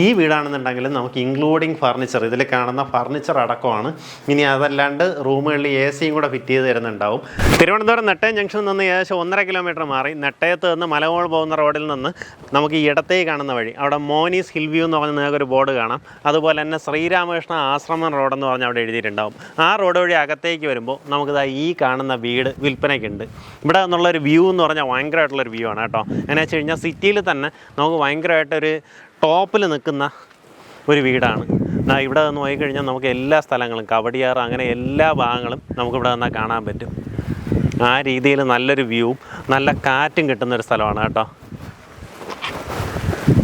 ഈ വീടാണെന്നുണ്ടെങ്കിൽ നമുക്ക് including furniture ഇതിൽ കാണുന്ന ഫർണിച്ചർ അടക്കമാണ്. ഇനി അതല്ലാണ്ട് റൂമുകളിൽ എ സിയും കൂടെ ഫിറ്റ് ചെയ്ത് തരുന്നുണ്ടാവും. തിരുവനന്തപുരം നെട്ടയം ജംഗ്ഷനിൽ നിന്ന് ഏകദേശം ഒന്നര കിലോമീറ്റർ മാറി നെട്ടയത്ത് നിന്ന് മലമോൾ പോകുന്ന റോഡിൽ നിന്ന് നമുക്ക് ഈ ഇടത്തേക്ക് കാണുന്ന വഴി അവിടെ മോനീസ് ഹിൽ വ്യൂ എന്ന് പറഞ്ഞ നിങ്ങൾക്കൊരു ബോർഡ് കാണാം. അതുപോലെ തന്നെ ശ്രീരാമകൃഷ്ണ ആശ്രമം റോഡെന്ന് പറഞ്ഞ് അവിടെ എഴുതിയിട്ടുണ്ടാവും. ആ റോഡ് വഴി അകത്തേക്ക് വരുമ്പോൾ നമുക്കിതാ ഈ കാണുന്ന വീട് വിൽപ്പനയ്ക്കുണ്ട്. ഇവിടെ നിന്നുള്ളൊരു വ്യൂ എന്ന് പറഞ്ഞാൽ ഭയങ്കരമായിട്ടുള്ളൊരു വ്യൂ ആണ് കേട്ടോ. എന്നു വെച്ച് കഴിഞ്ഞാൽ സിറ്റിയിൽ തന്നെ നമുക്ക് ഭയങ്കരമായിട്ടൊരു ടോപ്പിൽ നിൽക്കുന്ന ഒരു വീടാണ്. ഇവിടെ നിന്ന് നോക്കിക്കഴിഞ്ഞാൽ നമുക്ക് എല്ലാ സ്ഥലങ്ങളും കവടിയാറ് അങ്ങനെ എല്ലാ ഭാഗങ്ങളും നമുക്കിവിടെ നിന്നാൽ കാണാൻ പറ്റും. ആ രീതിയിൽ നല്ലൊരു വ്യൂവും നല്ല കാറ്റും കിട്ടുന്ന ഒരു സ്ഥലമാണ് കേട്ടോ.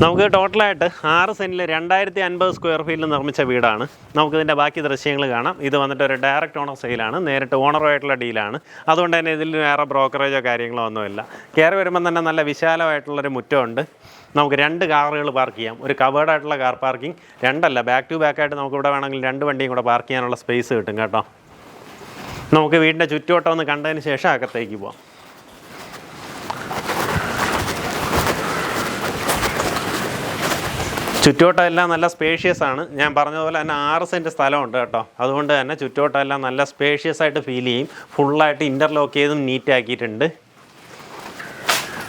നമുക്ക് ടോട്ടലായിട്ട് ആറ് സെന്റിൽ രണ്ടായിരത്തി അൻപത് സ്ക്വയർ ഫീറ്റിൽ നിർമ്മിച്ച വീടാണ്. നമുക്കിതിന്റെ ബാക്കി ദൃശ്യങ്ങൾ കാണാം. ഇത് വന്നിട്ട് ഒരു ഡയറക്റ്റ് ഓണർ സെയിലാണ് നേരിട്ട് ഓണറുമായിട്ടുള്ള ഡീലാണ് അതുകൊണ്ട് തന്നെ ഇതിൽ വേറെ ബ്രോക്കറേജോ കാര്യങ്ങളോ ഒന്നുമില്ല. കയറി വരുമ്പം തന്നെ നല്ല വിശാലമായിട്ടുള്ളൊരു മുറ്റമുണ്ട്. നമുക്ക് രണ്ട് കാറുകൾ പാർക്ക് ചെയ്യാം. ഒരു കവേർഡ് ആയിട്ടുള്ള കാർ പാർക്കിംഗ് രണ്ടല്ല ബാക്ക് ടു ബാക്ക് ആയിട്ട് നമുക്ക് ഇവിടെ വേണമെങ്കിൽ രണ്ട് വണ്ടിയും കൂടെ പാർക്ക് ചെയ്യാനുള്ള സ്പേസ് കിട്ടും കേട്ടോ. നമുക്ക് വീടിന്റെ ചുറ്റുവട്ടം ഒന്ന് കണ്ടതിന് ശേഷം അകത്തേക്ക് പോവാം. ചുറ്റുവട്ടം എല്ലാം നല്ല സ്പേഷ്യസ് ആണ്. ഞാൻ പറഞ്ഞതുപോലെ തന്നെ ആറ് സെന്റ് സ്ഥലമുണ്ട് കേട്ടോ. അതുകൊണ്ട് തന്നെ ചുറ്റുവട്ടം എല്ലാം നല്ല സ്പേഷ്യസ് ആയിട്ട് ഫീൽ ചെയ്യും. ഫുള്ളായിട്ട് ഇന്റർലോക്ക് ചെയ്തും നീറ്റ് ആക്കിയിട്ടുണ്ട്.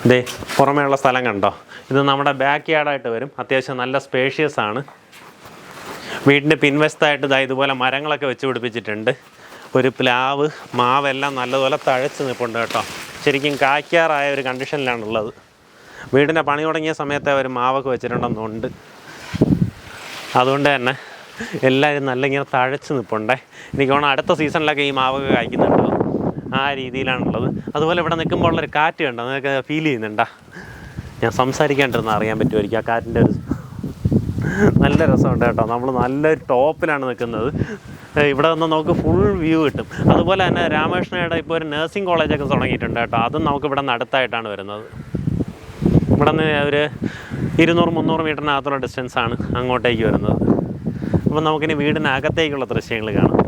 ദേ പുറമേയുള്ള സ്ഥലം കണ്ടോ? ഇത് നമ്മുടെ ബാക്ക് യാർഡായിട്ട് വരും. അത്യാവശ്യം നല്ല സ്പേഷ്യസ് ആണ്. വീടിന്റെ പിൻവശത്തായിട്ട് ഇതാ ഇതുപോലെ മരങ്ങളൊക്കെ വെച്ച് പിടിപ്പിച്ചിട്ടുണ്ട്. ഒരു പ്ലാവ് മാവെല്ലാം നല്ലതുപോലെ തഴച്ച് നിൽപ്പുണ്ട് കേട്ടോ. ശരിക്കും കായ്ക്കാറായ ഒരു കണ്ടീഷനിലാണുള്ളത് വീടിന്റെ പണി തുടങ്ങിയ സമയത്ത് അവർ മാവൊക്കെ വെച്ചിട്ടുണ്ടെന്നുണ്ട്. അതുകൊണ്ട് തന്നെ എല്ലാവരും നല്ല ഇങ്ങനെ തഴച്ച് നിൽപ്പുണ്ടേ എനിക്ക് തോന്നുന്നു അടുത്ത സീസണിലൊക്കെ ഈ മാവൊക്കെ കായ്ക്കുന്നുണ്ടാവും ആ രീതിയിലാണുള്ളത്. അതുപോലെ ഇവിടെ നിൽക്കുമ്പോൾ ഉള്ളൊരു കാറ്റ് കണ്ടോ? നിങ്ങൾക്ക് ഫീൽ ചെയ്യുന്നുണ്ടോ? ഞാൻ സംസാരിക്കാണ്ടിരുന്ന അറിയാൻ പറ്റുമായിരിക്കും ആ കാറ്റിന്റെ ഒരു നല്ല രസമുണ്ട് കേട്ടോ. നമ്മൾ നല്ലൊരു ടോപ്പിലാണ് നിൽക്കുന്നത്. ഇവിടെ നിന്ന് നമുക്ക് ഫുൾ വ്യൂ കിട്ടും. അതുപോലെ തന്നെ രാമകൃഷ്ണയുടെ ഇപ്പോൾ ഒരു നഴ്സിംഗ് കോളേജൊക്കെ തുടങ്ങിയിട്ടുണ്ട് കേട്ടോ. അതും നമുക്ക് ഇവിടെ നിന്ന് അടുത്തായിട്ടാണ് വരുന്നത്. ഇവിടെ നിന്ന് ഒരു ഇരുന്നൂറ് മുന്നൂറ് മീറ്ററിനകത്തുള്ള ഡിസ്റ്റൻസാണ് അങ്ങോട്ടേക്ക് വരുന്നത്. അപ്പം നമുക്കിനി വീടിനകത്തേക്കുള്ള ദൃശ്യങ്ങൾ കാണാം.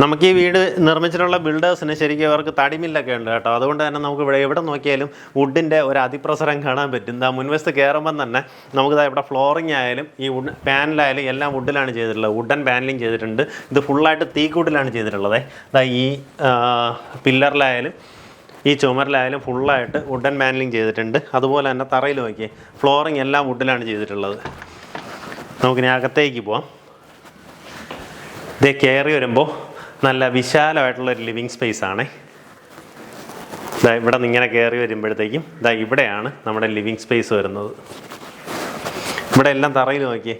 നമുക്ക് ഈ വീട് നിർമ്മിച്ചിട്ടുള്ള ബിൽഡേഴ്സിന് ശരിക്കും അവർക്ക് തടിമില്ലൊക്കെ ഉണ്ട് കേട്ടോ. അതുകൊണ്ട് തന്നെ നമുക്ക് ഇവിടെ എവിടെ നോക്കിയാലും വുഡിന്റെ ഒരു അതിപ്രസരം കാണാൻ പറ്റും. ഇതാ മുൻവശത്ത് കയറുമ്പം തന്നെ നമുക്ക് ഇവിടെ ഫ്ലോറിംഗ് ആയാലും ഈ വുഡ് പാനലായാലും എല്ലാം വുഡിലാണ് ചെയ്തിട്ടുള്ളത്. വുഡൻ പാനലിങ് ചെയ്തിട്ടുണ്ട്. ഇത് ഫുള്ളായിട്ട് തീക്കൂട്ടിലാണ് ചെയ്തിട്ടുള്ളത്. ഇതാ ഈ പില്ലറിലായാലും ഈ ചുമരിലായാലും ഫുള്ളായിട്ട് വുഡൻ പാനലിങ് ചെയ്തിട്ടുണ്ട്. അതുപോലെ തന്നെ തറയിൽ നോക്കിയേ ഫ്ലോറിംഗ് എല്ലാം വുഡിലാണ് ചെയ്തിട്ടുള്ളത്. നമുക്കിനി അകത്തേക്ക് പോവാം. ഇതേ കയറി വരുമ്പോൾ നല്ല വിശാലമായിട്ടുള്ള ഒരു ലിവിങ് സ്പേസ് ആണ്. ഇതാ ഇവിടെ നിന്ന് ഇങ്ങനെ കയറി വരുമ്പോഴത്തേക്കും ഇതാ ഇവിടെയാണ് നമ്മുടെ ലിവിങ് സ്പേസ് വരുന്നത്. ഇവിടെ എല്ലാം തറയിൽ നോക്കിയേ.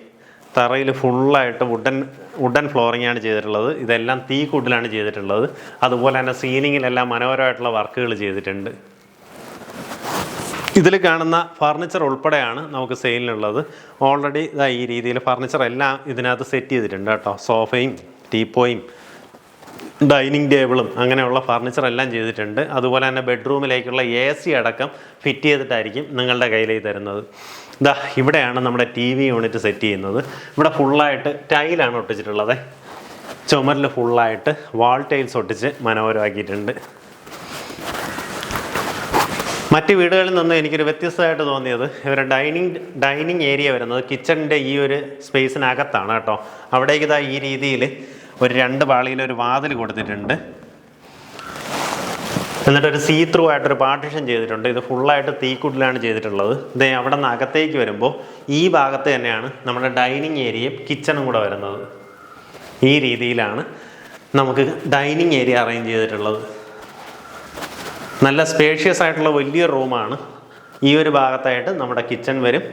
തറയിൽ ഫുള്ളായിട്ട് വുഡൻ വുഡൻ ഫ്ലോറിംഗ് ആണ് ചെയ്തിട്ടുള്ളത്. ഇതെല്ലാം തീ കൂട്ടിലാണ് ചെയ്തിട്ടുള്ളത്. അതുപോലെ തന്നെ സീലിങ്ങിലെല്ലാം മനോഹരമായിട്ടുള്ള വർക്കുകൾ ചെയ്തിട്ടുണ്ട്. ഇതിൽ കാണുന്ന ഫർണിച്ചർ ഉൾപ്പെടെയാണ് നമുക്ക് സെയിലിനുള്ളത് ഓൾറെഡി ഈ രീതിയിൽ ഫർണിച്ചർ എല്ലാം ഇതിനകത്ത് സെറ്റ് ചെയ്തിട്ടുണ്ട് കേട്ടോ. സോഫയും ടീപ്പോയും ഡൈനിങ് ടേബിളും അങ്ങനെയുള്ള ഫർണിച്ചർ എല്ലാം ചെയ്തിട്ടുണ്ട്. അതുപോലെ തന്നെ ബെഡ്റൂമിലേക്കുള്ള എ സി അടക്കം ഫിറ്റ് ചെയ്തിട്ടായിരിക്കും നിങ്ങളുടെ കയ്യിലേക്ക് തരുന്നത്. ഇതാ ഇവിടെയാണ് നമ്മുടെ ടി വി യൂണിറ്റ് സെറ്റ് ചെയ്യുന്നത്. ഇവിടെ ഫുള്ളായിട്ട് ടൈലാണ് ഒട്ടിച്ചിട്ടുള്ളത്. ചുമരിൽ ഫുള്ളായിട്ട് വാൾ ടൈൽസ് ഒട്ടിച്ച് മനോഹരമാക്കിയിട്ടുണ്ട്. മറ്റ് വീടുകളിൽ നിന്ന് എനിക്കൊരു വ്യത്യസ്തമായിട്ട് തോന്നിയത് ഇവരുടെ ഡൈനിങ് ഡൈനിങ് ഏരിയ വരുന്നത് കിച്ചണിന്റെ ഈ ഒരു സ്പേസിനകത്താണ് കേട്ടോ. അവിടേക്ക് ഇതാ ഈ രീതിയിൽ ഒരു രണ്ട് പാളിയിൽ ഒരു വാതിൽ കൊടുത്തിട്ടുണ്ട്. എന്നിട്ട് ഒരു സീ ത്രൂ ആയിട്ടൊരു പാർട്ടിഷൻ ചെയ്തിട്ടുണ്ട്. ഇത് ഫുള്ളായിട്ട് തീക്കുട്ടിലാണ് ചെയ്തിട്ടുള്ളത്. ഇത് അവിടെ നിന്ന് അകത്തേക്ക് വരുമ്പോൾ ഈ ഭാഗത്ത് തന്നെയാണ് നമ്മുടെ ഡൈനിങ് ഏരിയയും കിച്ചണും കൂടെ വരുന്നത്. ഈ രീതിയിലാണ് നമുക്ക് ഡൈനിങ് ഏരിയ അറേഞ്ച് ചെയ്തിട്ടുള്ളത്. നല്ല സ്പേഷ്യസ് ആയിട്ടുള്ള വലിയ റൂമാണ് ഈ ഒരു ഭാഗത്തായിട്ട് നമ്മുടെ കിച്ചൺ വരും.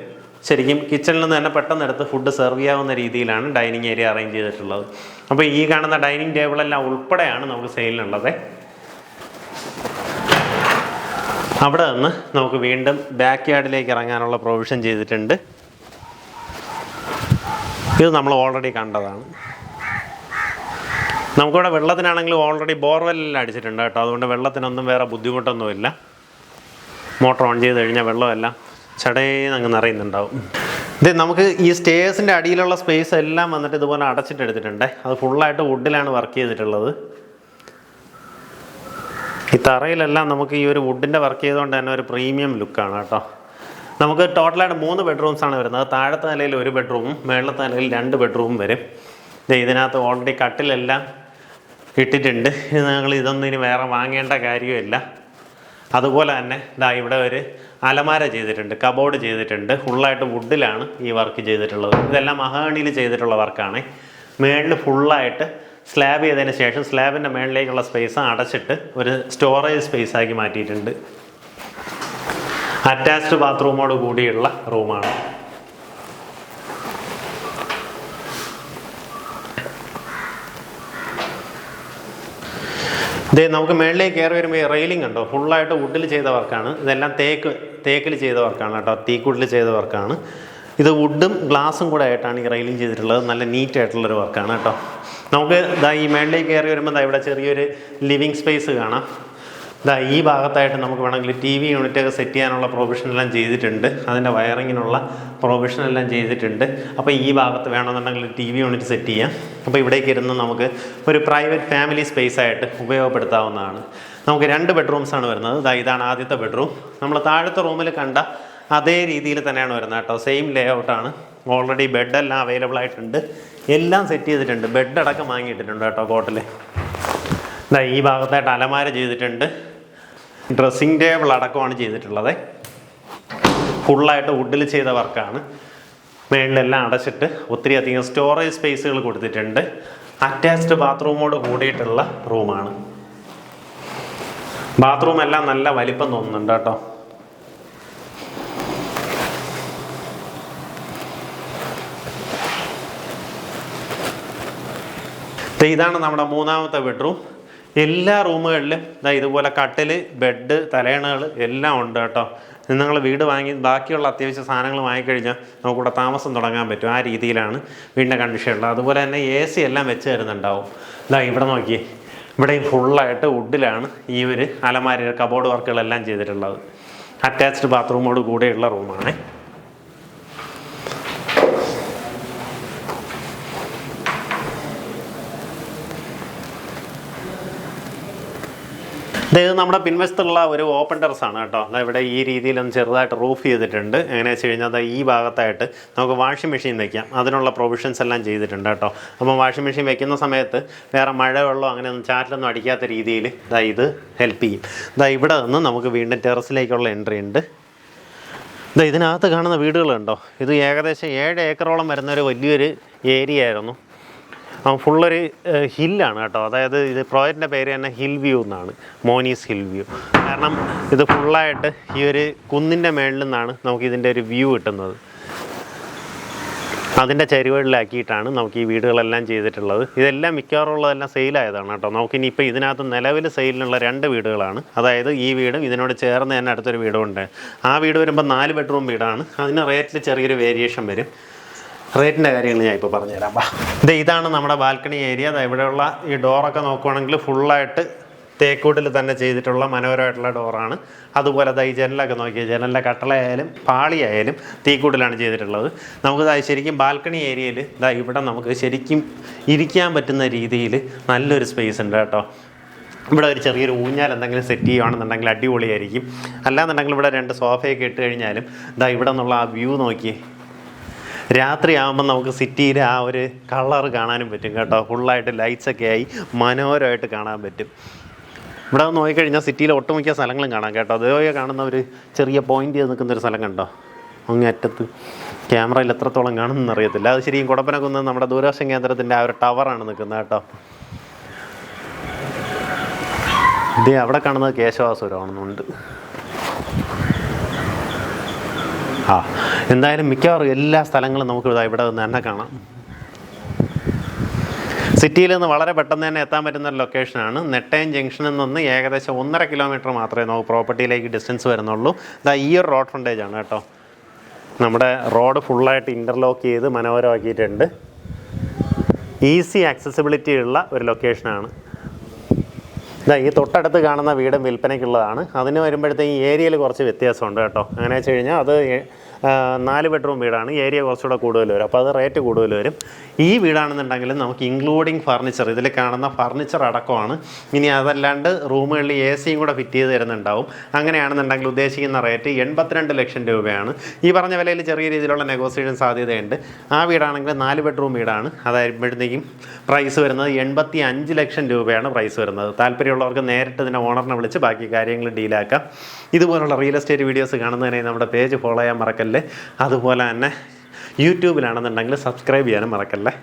ശരിക്കും കിച്ചണിൽ നിന്ന് തന്നെ പെട്ടെന്ന് എടുത്ത് ഫുഡ് സെർവ് ചെയ്യാവുന്ന രീതിയിലാണ് ഡൈനിങ് ഏരിയ അറേഞ്ച് ചെയ്തിട്ടുള്ളത്. അപ്പോൾ ഈ കാണുന്ന ഡൈനിങ് ടേബിളെല്ലാം ഉൾപ്പെടെയാണ് നമുക്ക് സെയിലിനുള്ളത്. അവിടെ നിന്ന് നമുക്ക് വീണ്ടും ബാക്ക് യാർഡിലേക്ക് ഇറങ്ങാനുള്ള പ്രൊവിഷൻ ചെയ്തിട്ടുണ്ട്. ഇത് നമ്മൾ ഓൾറെഡി കണ്ടതാണ്. നമുക്കിവിടെ വെള്ളത്തിനാണെങ്കിലും ഓൾറെഡി ബോർവെല്ലെല്ലാം അടിച്ചിട്ടുണ്ട് കേട്ടോ. അതുകൊണ്ട് വെള്ളത്തിനൊന്നും വേറെ ബുദ്ധിമുട്ടൊന്നുമില്ല. മോട്ടർ ഓൺ ചെയ്ത് കഴിഞ്ഞാൽ വെള്ളമെല്ലാം ചടേന്ന് അങ്ങ് നിറയുന്നുണ്ടാവും. ഇത് നമുക്ക് ഈ സ്റ്റേഴ്സിന്റെ അടിയിലുള്ള സ്പേസ് എല്ലാം വന്നിട്ട് ഇതുപോലെ അടച്ചിട്ടെടുത്തിട്ടുണ്ട് അത് ഫുള്ളായിട്ട് വുഡിലാണ് വർക്ക് ചെയ്തിട്ടുള്ളത്. ഈ തറയിലെല്ലാം നമുക്ക് ഈ ഒരു വുഡിന്റെ വർക്ക് ചെയ്തുകൊണ്ട് തന്നെ ഒരു പ്രീമിയം ലുക്കാണ് കേട്ടോ. നമുക്ക് ടോട്ടലായിട്ട് മൂന്ന് ബെഡ്റൂംസ് ആണ് വരുന്നത്. താഴത്തെ നിലയിൽ ഒരു ബെഡ്റൂമും മേളത്തെ നിലയിൽ രണ്ട് ബെഡ്റൂമും വരും. ഇതിനകത്ത് ഓൾറെഡി കട്ടിലെല്ലാം ഇട്ടിട്ടുണ്ട്. ഞങ്ങൾ ഇതൊന്നും ഇനി വേറെ വാങ്ങേണ്ട കാര്യമില്ല അതുപോലെ തന്നെ ഇതാ ഇവിടെ ഒരു അലമാര ചെയ്തിട്ടുണ്ട് കബോർഡ് ചെയ്തിട്ടുണ്ട്. ഫുള്ളായിട്ട് വുഡിലാണ് ഈ വർക്ക് ചെയ്തിട്ടുള്ളത്. ഇതെല്ലാം മഹാണിയിൽ ചെയ്തിട്ടുള്ള വർക്കാണ് മേളിൽ ഫുള്ളായിട്ട് സ്ലാബ് ചെയ്തതിന് ശേഷം സ്ലാബിന്റെ മേളിലേക്കുള്ള സ്പേസ് അടച്ചിട്ട് ഒരു സ്റ്റോറേജ് സ്പേസ് ആക്കി മാറ്റിയിട്ടുണ്ട്. അറ്റാച്ച്ഡ് ബാത്റൂമോട് കൂടിയുള്ള റൂമാണ് ഇത് നമുക്ക് മേളിലേക്ക് കയറി വരുമ്പോൾ ഈ റെയിലിംഗ് ഉണ്ടോ ഫുള്ളായിട്ട് വുഡിൽ ചെയ്ത വർക്കാണ്. ഇതെല്ലാം തേക്ക് തേക്കിൽ ചെയ്ത വർക്കാണ് കേട്ടോ. തീക്കുഡിൽ ചെയ്ത വർക്കാണ്. ഇത് വുഡും ഗ്ലാസും കൂടെ ആയിട്ടാണ് ഈ റെയിലിംഗ് ചെയ്തിട്ടുള്ളത്. നല്ല നീറ്റ് ആയിട്ടുള്ളൊരു വർക്കാണ് കേട്ടോ. നമുക്ക് ഇതാ ഈ മേളിലേക്ക് കയറി വരുമ്പോൾ ഇവിടെ ചെറിയൊരു ലിവിങ് സ്പേസ് കാണാം. ഇതാ ഈ ഭാഗത്തായിട്ട് നമുക്ക് വേണമെങ്കിൽ ടി വി യൂണിറ്റൊക്കെ സെറ്റ് ചെയ്യാനുള്ള പ്രൊവിഷൻ എല്ലാം ചെയ്തിട്ടുണ്ട്. അതിന്റെ വയറിങ്ങിനുള്ള പ്രൊവിഷൻ എല്ലാം ചെയ്തിട്ടുണ്ട്. അപ്പോൾ ഈ ഭാഗത്ത് വേണമെന്നുണ്ടെങ്കിൽ ടി വി യൂണിറ്റ് സെറ്റ് ചെയ്യാം. അപ്പോൾ ഇവിടേക്ക് ഇരുന്ന് നമുക്ക് ഒരു പ്രൈവറ്റ് ഫാമിലി സ്പേസ് ആയിട്ട് ഉപയോഗപ്പെടുത്താവുന്നതാണ്. നമുക്ക് രണ്ട് ബെഡ്റൂംസാണ് വരുന്നത്. ഇതാ ഇതാണ് ആദ്യത്തെ ബെഡ്റൂം നമ്മൾ താഴത്തെ റൂമിൽ കണ്ട അതേ രീതിയിൽ തന്നെയാണ് വരുന്നത് കേട്ടോ. സെയിം ലേ ഔട്ടാണ് ഓൾറെഡി ബെഡെല്ലാം അവൈലബിൾ ആയിട്ടുണ്ട്. എല്ലാം സെറ്റ് ചെയ്തിട്ടുണ്ട്. ബെഡ് അടക്കം വാങ്ങിയിട്ടുണ്ട് കേട്ടോ കോട്ടിൽ ഈ ഭാഗത്തായിട്ട് അലമാര ചെയ്തിട്ടുണ്ട്. ഡ്രസ്സിങ് ടേബിൾ അടക്കമാണ് ചെയ്തിട്ടുള്ളത്. ഫുള്ളായിട്ട് വുഡിൽ ചെയ്ത വർക്കാണ്. മേളിലെല്ലാം അടച്ചിട്ട് ഒത്തിരി അധികം സ്റ്റോറേജ് സ്പേസുകൾ കൊടുത്തിട്ടുണ്ട്. അറ്റാച്ച്ഡ് ബാത്റൂമോട് കൂടിയിട്ടുള്ള റൂമാണ്. ബാത്റൂം എല്ലാം നല്ല വലിപ്പം തോന്നുന്നുണ്ട് കേട്ടോ. ഇതാണ് നമ്മുടെ മൂന്നാമത്തെ ബെഡ്റൂം. എല്ലാ റൂമുകളിലും ഇതാ ഇതുപോലെ കട്ടിൽ ബെഡ് തലയണകൾ എല്ലാം ഉണ്ട് കേട്ടോ. നിങ്ങൾ വീട് വാങ്ങി ബാക്കിയുള്ള അത്യാവശ്യ സാധനങ്ങൾ വാങ്ങിക്കഴിഞ്ഞാൽ നമുക്കിവിടെ താമസം തുടങ്ങാൻ പറ്റും ആ രീതിയിലാണ് വീടിന്റെ കണ്ടീഷൻ ഉള്ളത്. അതുപോലെ തന്നെ എ സി എല്ലാം വെച്ച് തരുന്നുണ്ടാവും. ഇതാ ഇവിടെ നോക്കിയേ ഇവിടെയും ഫുള്ളായിട്ട് വുഡിലാണ് ഈ ഒരു അലമാര കബോർഡ് വർക്കുകളെല്ലാം ചെയ്തിട്ടുള്ളത്. അറ്റാച്ച്ഡ് ബാത്റൂമോട് കൂടെയുള്ള റൂമാണ് ഇത് നമ്മുടെ പിൻവശത്തുള്ള ഒരു ഓപ്പൺ ടെറസ് ആണ് കേട്ടോ. അതായത് ഇവിടെ ഈ രീതിയിലൊന്ന് ചെറുതായിട്ട് റൂഫ് ചെയ്തിട്ടുണ്ട്. എങ്ങനെ വെച്ച് കഴിഞ്ഞാൽ ഈ ഭാഗത്തായിട്ട് നമുക്ക് വാഷിംഗ് മെഷീൻ വെക്കാം. അതിനുള്ള പ്രൊവിഷൻസ് എല്ലാം ചെയ്തിട്ടുണ്ട് കേട്ടോ. അപ്പോൾ വാഷിംഗ് മെഷീൻ വെക്കുന്ന സമയത്ത് വേറെ മഴ വെള്ളമോ അങ്ങനെ ഒന്നും ചാറ്റിലൊന്നും അടിക്കാത്ത രീതിയിൽ ദാ ഇത് ഹെൽപ്പ് ചെയ്യും. ദാ ഇവിടെ നിന്ന് നമുക്ക് വീണ്ടും ടെറസിലേക്കുള്ള എൻട്രി ഉണ്ട്. ഇതാ ഇതിനകത്ത് കാണുന്ന വീടുകളുണ്ടോ? ഇത് ഏകദേശം ഏഴ് ഏക്കറോളം വരുന്ന ഒരു വലിയൊരു ഏരിയ ആയിരുന്നു. ഫുള്ളൊരു ഹില്ലാണ് കേട്ടോ. അതായത് ഇത് പ്രോജക്റ്റിന്റെ പേര് തന്നെ ഹിൽ വ്യൂ എന്നാണ്. Monis hill view. കാരണം ഇത് ഫുള്ളായിട്ട് ഈ ഒരു കുന്നിന്റെ മേളിൽ നിന്നാണ് നമുക്ക് ഇതിന്റെ ഒരു വ്യൂ കിട്ടുന്നത്. അതിന്റെ ചരിവുകളിലാക്കിയിട്ടാണ് നമുക്ക് ഈ വീടുകളെല്ലാം ചെയ്തിട്ടുള്ളത്. ഇതെല്ലാം മിക്കവാറും ഉള്ളതെല്ലാം സെയിലായതാണ് കേട്ടോ. നമുക്കിനി ഇപ്പോൾ ഇതിനകത്ത് നിലവിൽ സെയിലിനുള്ള രണ്ട് വീടുകളാണ്. അതായത് ഈ വീടും ഇതിനോട് ചേർന്ന് തന്നെ അടുത്തൊരു വീടും ഉണ്ട്. ആ വീട് വരുമ്പോൾ നാല് ബെഡ്റൂം വീടാണ്. അതിന് റേറ്റിൽ ചെറിയൊരു വേരിയേഷൻ വരും. റേറ്റിന്റെ കാര്യങ്ങൾ ഞാൻ ഇപ്പോൾ പറഞ്ഞുതരാം. വാ. ഇത് ഇതാണ് നമ്മുടെ ബാൽക്കണി ഏരിയ. അത് ഇവിടെയുള്ള ഈ ഡോറൊക്കെ നോക്കുവാണെങ്കിൽ ഫുള്ളായിട്ട് തേക്കൂട്ടിൽ തന്നെ ചെയ്തിട്ടുള്ള മനോഹരമായിട്ടുള്ള ഡോറാണ്. അതുപോലെ ഈ ജനലൊക്കെ നോക്കിയാൽ ജനലിന്റെ കട്ടളയായാലും പാളിയായാലും തീക്കൂട്ടിലാണ് ചെയ്തിട്ടുള്ളത്. നമുക്ക് ശരിക്കും ബാൽക്കണി ഏരിയയിൽ ഇതാ ഇവിടെ നമുക്ക് ശരിക്കും ഇരിക്കാൻ പറ്റുന്ന രീതിയിൽ നല്ലൊരു സ്പേസ് ഉണ്ട് കേട്ടോ. ഇവിടെ ഒരു ചെറിയൊരു ഊഞ്ഞാൽ എന്തെങ്കിലും സെറ്റ് ചെയ്യുകയാണെന്നുണ്ടെങ്കിൽ അടിപൊളിയായിരിക്കും. അല്ലാന്നുണ്ടെങ്കിൽ ഇവിടെ രണ്ട് സോഫയൊക്കെ ഇട്ട് കഴിഞ്ഞാലും ഇതാ ഇവിടെ നിന്നുള്ള ആ വ്യൂ നോക്കി രാത്രിയാകുമ്പോൾ നമുക്ക് സിറ്റിയിലെ ആ ഒരു കളർ കാണാനും പറ്റും കേട്ടോ. ഫുള്ളായിട്ട് ലൈറ്റ്സ് ഒക്കെ ആയി മനോഹരമായിട്ട് കാണാൻ പറ്റും. ഇവിടെ നോക്കിക്കഴിഞ്ഞാൽ സിറ്റിയിലെ ഒട്ടുമിക്ക സ്ഥലങ്ങളും കാണാം കേട്ടോ. അതേപോലെ കാണുന്ന ഒരു ചെറിയ പോയിന്റ് ചെയ്ത് നിൽക്കുന്ന ഒരു സ്ഥലം കണ്ടോ? അങ്ങേറ്റത്ത് ക്യാമറയിൽ എത്രത്തോളം കാണുമെന്ന് അറിയത്തില്ല. അത് ശരിക്കും കുടപ്പനക്കുന്ന് നമ്മുടെ ദൂരദർശൻ കേന്ദ്രത്തിന്റെ ആ ഒരു ടവറാണ് നിൽക്കുന്നത് കേട്ടോ. ഇതേ അവിടെ കാണുന്നത് കേശവാസുരമാണെന്നുണ്ട്. ആ എന്തായാലും മിക്കവാറും എല്ലാ സ്ഥലങ്ങളും നമുക്ക് ഇവിടെ നിന്ന് തന്നെ കാണാം. സിറ്റിയിൽ നിന്ന് വളരെ പെട്ടെന്ന് തന്നെ എത്താൻ പറ്റുന്ന ഒരു ലൊക്കേഷനാണ് നെട്ടയം ജംഗ്ഷനിൽ നിന്ന് ഏകദേശം ഒന്നര കിലോമീറ്റർ മാത്രമേ നമുക്ക് പ്രോപ്പർട്ടിയിലേക്ക് ഡിസ്റ്റൻസ് വരുന്നുള്ളൂ. ഇതാ ഈ ഒരു റോഡ് ഫ്രണ്ടേജ് ആണ് കേട്ടോ. നമ്മുടെ റോഡ് ഫുള്ളായിട്ട് ഇന്റർലോക്ക് ചെയ്ത് മനോഹരമാക്കിയിട്ടുണ്ട്. ഈസി ആക്സസിബിലിറ്റി ഉള്ള ഒരു ലൊക്കേഷനാണ് ഇതാ ഈ തൊട്ടടുത്ത് കാണുന്ന വീടും വിൽപ്പനയ്ക്കുള്ളതാണ്. അതിന് വരുമ്പോഴത്തേക്കും ഏരിയയിൽ കുറച്ച് വ്യത്യാസമുണ്ട് കേട്ടോ. അങ്ങനെ വെച്ച് കഴിഞ്ഞാൽ അത് നാല് ബെഡ്റൂം വീടാണ്. ഏരിയ കുറച്ചുകൂടെ കൂടുതൽ വരും. അപ്പോൾ അത് റേറ്റ് കൂടുതൽ വരും. ഈ വീടാണെന്നുണ്ടെങ്കിൽ നമുക്ക് ഇൻക്ലൂഡിങ് ഫർണിച്ചർ ഇതിൽ കാണുന്ന ഫർണിച്ചർ അടക്കമാണ്. ഇനി അതല്ലാണ്ട് റൂമുകളിൽ എ സിയും കൂടെ ഫിറ്റ് ചെയ്ത് തരുന്നുണ്ടാവും. അങ്ങനെയാണെന്നുണ്ടെങ്കിൽ ഉദ്ദേശിക്കുന്ന റേറ്റ് എൺപത്തിരണ്ട് ലക്ഷം രൂപയാണ്. ഈ പറഞ്ഞ വിലയിൽ ചെറിയ രീതിയിലുള്ള നെഗോസിയേഷൻ സാധ്യതയുണ്ട്. ആ വീടാണെങ്കിൽ നാല് ബെഡ്റൂം വീടാണ്. അതായപ്പോഴത്തേക്കും പ്രൈസ് വരുന്നത് എൺപത്തി അഞ്ച് ലക്ഷം രൂപയാണ് പ്രൈസ് വരുന്നത്. താല്പര്യമുള്ളവർക്ക് നേരിട്ട് തന്നെ ഓണറിനെ വിളിച്ച് ബാക്കി കാര്യങ്ങൾ ഡീലാക്കാം. ഇതുപോലുള്ള റിയൽ എസ്റ്റേറ്റ് വീഡിയോസ് കാണുന്നതിനായി നമ്മുടെ പേജ് ഫോളോ ചെയ്യാൻ മറക്കല്ലേ? അതുപോലെ തന്നെ യൂട്യൂബിലാണെന്നുണ്ടെങ്കിൽ സബ്സ്ക്രൈബ് ചെയ്യാനും മറക്കല്ലേ?